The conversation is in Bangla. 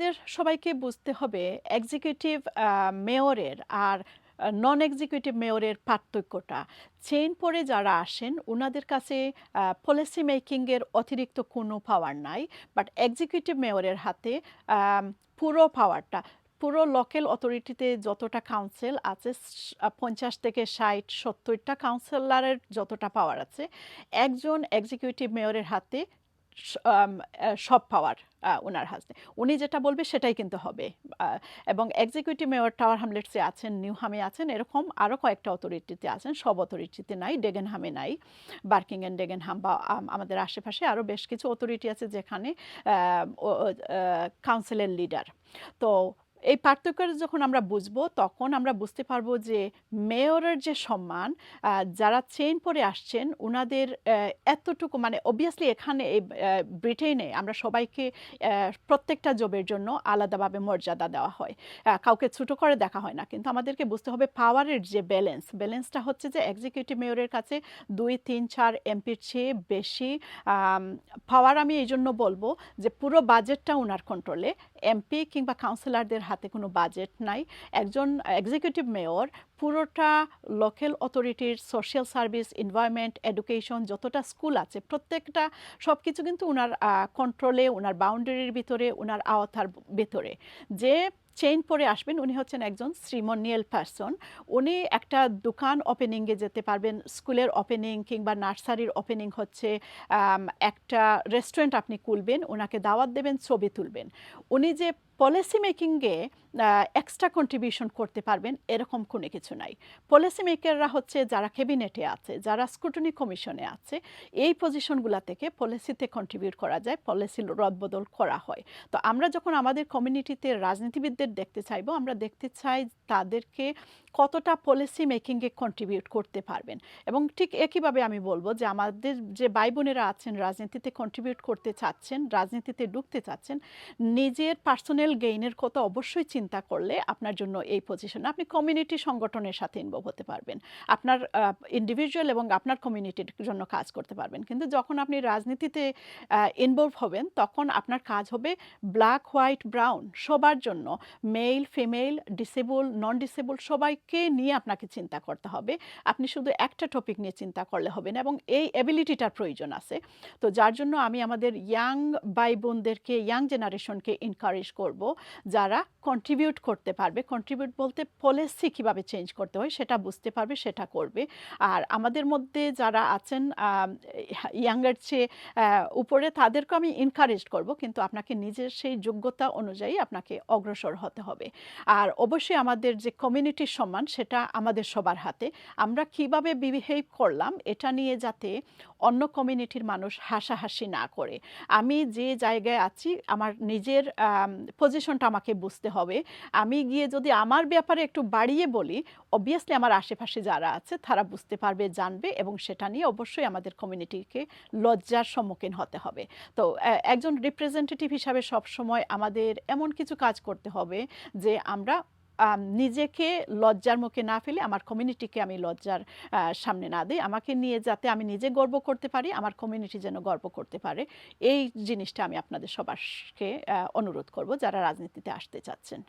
আমাদের সবাইকে বুঝতে হবে এক্সিকিউটিভ মেয়রের আর নন এক্সিকিউটিভ মেয়রের পার্থক্যটা। চেইন পরে যারা আসেন ওনাদের কাছে পলিসি মেকিংয়ের অতিরিক্ত কোনো পাওয়ার নাই বাট এক্সিকিউটিভ মেয়রের হাতে পুরো পাওয়ারটা পুরো লোকাল অথরিটিতে যতটা কাউন্সিল আছে পঞ্চাশ থেকে ষাট, সত্তরটা কাউন্সিলরের যতটা পাওয়ার আছে, একজন এক্সিকিউটিভ মেয়রের হাতে সব পাওয়ার ওনার হাতে। উনি যেটা বলবে সেটাই কিন্তু হবে। এবং এক্সিকিউটিভ মেয়র টাওয়ার হামলেটসে আছেন নিউহামে আছেন, এরকম আরও কয়েকটা অথরিটিতে আছেন। সব অথরিটিতে নাই ডেগেনহামে নাই বার্কিং অ্যান্ড ডেগেনহাম বা আমাদের আশেপাশে আরও বেশ কিছু অথরিটি আছে যেখানে কাউন্সিলের লিডার তো এই পার্থক্য যখন আমরা বুঝব, তখন আমরা বুঝতে পারব যে মেয়রের যে সম্মান যারা চেইন পরে আসছেন ওনাদের এতটুকু মানে অবভিয়াসলি এখানে এই ব্রিটেনে আমরা সবাইকে প্রত্যেকটা জবের জন্য আলাদাভাবে মর্যাদা দেওয়া হয়। কাউকে ছোটো করে দেখা হয় না, কিন্তু আমাদেরকে বুঝতে হবে পাওয়ারের যে ব্যালেন্স ব্যালেন্সটা হচ্ছে যে এক্সিকিউটিভ মেয়রের কাছে দুই, তিন, চার এমপির চেয়ে বেশি পাওয়ার আমি এই জন্য বলব যে পুরো বাজেটটা ওনার কন্ট্রোলে এমপি কিংবা কাউন্সিলরদের হাতে কোনো বাজেট নাই। একজন এক্সিকিউটিভ মেয়র পুরোটা লোকাল অথরিটির সোশ্যাল সার্ভিস এনভায়রনমেন্ট এডুকেশন যতটা স্কুল আছে, প্রত্যেকটা সব কিছু কিন্তু ওনার কন্ট্রোলে ওনার বাউন্ডারির ভিতরে ওনার আওতার ভিতরে। যে চেইন পরে আসবেন উনি হচ্ছেন একজন শ্রীমনিয়াল পারসন উনি একটা দোকান ওপেনিংয়ে যেতে পারবেন স্কুলের ওপেনিং কিংবা নার্সারির ওপেনিং হচ্ছে একটা রেস্টুরেন্ট আপনি খুলবেন ওনাকে দাওয়াত দেবেন, ছবি তুলবেন। উনি যে পলিসি মেকিংয়ে এক্সট্রা কন্ট্রিবিউশন করতে পারবেন, এরকম কোনো কিছু নাই। পলিসি মেকাররা হচ্ছে যারা ক্যাবিনেটে আছে, যারা স্ক্রুটনি কমিশনে আছে, এই পজিশনগুলো থেকে পলিসিতে কন্ট্রিবিউট করা যায় পলিসি রদবদল করা হয়। তো আমরা যখন আমাদের কমিউনিটিতে রাজনীতিবিদদের দেখতে চাইব, আমরা দেখতে চাই তাদেরকে কতটা পলিসি মেকিংয়ে কন্ট্রিবিউট করতে পারবেন। এবং ঠিক একইভাবে আমি বলব যে আমাদের যে ভাই বোনেরা আছেন, রাজনীতিতে কন্ট্রিবিউট করতে চাচ্ছেন, রাজনীতিতে ঢুকতে চাচ্ছেন, নিজের পার্সোনাল গেইনের কথা অবশ্যই চিন্তা করলে আপনার জন্য এই পজিশনে আপনি কমিউনিটি সংগঠনের সাথে ইনভলভ হতে পারবেন। আপনার ইন্ডিভিজুয়াল এবং আপনার কমিউনিটির জন্য কাজ করতে পারবেন। কিন্তু যখন আপনি রাজনীতিতে ইনভলভ হবেন, তখন আপনার কাজ হবে ব্ল্যাক হোয়াইট ব্রাউন সবার জন্য। Male female disable non disable সবাইকে নিয়ে আপনাকে চিন্তা করতে হবে। আপনি শুধু একটা টপিক নিয়ে চিন্তা করলে হবে না এবং এই এবিলিটিটার প্রয়োজন আছে। তো যার জন্য আমি আমাদের ইয়াং ভাই বোনদেরকে ইয়াং জেনারেশনকে এনকারেজ করব যারা কন্ট্রিবিউট করতে পারবে। কন্ট্রিবিউট বলতে পলিসি কীভাবে চেঞ্জ করতে হয় সেটা বুঝতে পারবে, সেটা করবে। আর আমাদের মধ্যে যারা আছেন ইয়াঙ্গার চেয়ে উপরে তাদেরকে আমি এনকারেজ করব। কিন্তু আপনাকে নিজের সেই যোগ্যতা অনুযায়ী আপনাকে অগ্রসর হতে হবে। আর অবশ্যই আমাদের যে কমিউনিটির সম্মান সেটা আমাদের সবার হাতে। আমরা কীভাবে বিহেভ করলাম এটা নিয়ে যাতে অন্য কমিউনিটির মানুষ হাসাহাসি না করে। আমি যে জায়গায় আছি, আমার নিজের পজিশনটা আমাকে বুঝতে হবে। আমি গিয়ে যদি আমার ব্যাপারে একটু বাড়িয়ে বলি অবভিয়াসলি আমার আশেপাশে যারা আছে তারা বুঝতে পারবে জানবে এবং সেটা নিয়ে অবশ্যই আমাদের কমিউনিটিকে লজ্জার সম্মুখীন হতে হবে। তো একজন রিপ্রেজেন্টেটিভ হিসাবে সবসময় আমাদের এমন কিছু কাজ করতে হবে যে আমরা আম, নিজেকে লজ্জার মুখে না ফেলে আমার কমিউনিটিকে আমি লজ্জার সামনে না দিই। আমাকে নিয়ে যাতে আমি নিজে গর্ব করতে পারি, আমার কমিউনিটি যেন গর্ব করতে পারে। এই জিনিসটা আমি আপনাদের সবারকে অনুরোধ করব যারা রাজনীতিতে আসতে চাচ্ছেন।